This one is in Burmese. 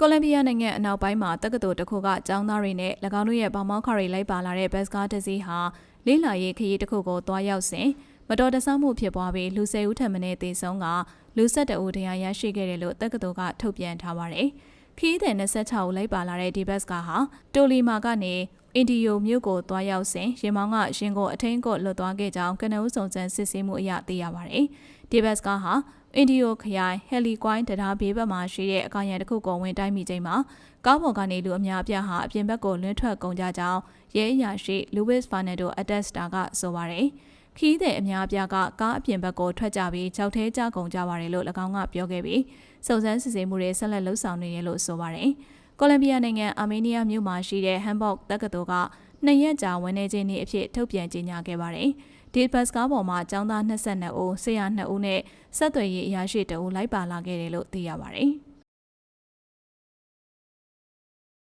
ကိုလံဘီယာနိုင်ငံအနောက်ပိုင်းမှာတက္ကသိုလ်တစ်ခုကကျောင်းသားတွေနဲ့၎င်းတို့ရဲ့ဗမောက်ခတွေလိုက်ပါလာတဲ့ဘတ်စကားတစ်စီးဟာလေးလာရေးခရီးတစ်ခုကိုတွားရောက်စဉ်မတော်တဆမှုဖြစ်ပွားပြီးလူ၁၀ဦးထပ်မံသေဆုံးကလူ၁၁ဦးတရားရရှိခဲ့တယ်လို့တက္ကသိုလ်ကထုတ်ပြန်ထားပါတယ်။ခရီးသည်26ဦးလိုက်ပါလာတဲ့ဒီဘတ်စကားဟာတိုလီမာကနေအင်ဒီယိုမြို့ကိုတွားရောက်စဉ်ရင်မောင်းကရင်ကိုအထင်းကိုလွတ်သွားခဲ့ကြောင်းကနဦးစုံစမ်းစစ်ဆေးမှုအရသိရပါတယ်။ဒီဘတ်စကားဟာ အင်ဒီယိုခရိုင်ဟယ်လီကွိုင်းတရားဘေးဘက်မှာရှိတဲ့အကာရန်တစ်ခုကိုဝင်တိုင်းမိချိန်မှာကားပေါ်ကနေလူအများအပြားဟာအပြင်ဘက်ကိုလွှင့်ထွက်ကုန်ကြကြောင်းရဲအရာရှိလူးဝစ်ဖာနက်ဒိုအတက်စတာကဆိုပါတယ်။ခီးတဲ့အများအပြားကကားအပြင်ဘက်ကိုထွက်ကြပြီးကြောက်သေးကြကုန်ကြပါတယ်လို့၎င်းကပြောခဲ့ပြီးစုံစမ်းစစ်ဆေးမှုတွေဆက်လက်လှုပ်ဆောင်နေတယ်လို့ဆိုပါတယ်။ ကိုလံဘီယာနိုင်ငံအာမေးနီးယားမြို့မှာရှိတဲ့ဟမ်ဘော့တက္ကသိုလ်ကနှစ်ရက်ကြာဝန်နေခြင်းနေ့အဖြစ်ထုတ်ပြန်ကြေညာခဲ့ပါတယ်။ဒီဘတ်စကားပေါ်မှာကျောင်းသား22ဦး၊ဆရာ2ဦးနဲ့ဆက်သွယ်ရေးအရာရှိ2ဦးလိုက်ပါလာခဲ့တယ်လို့သိရပါတယ်။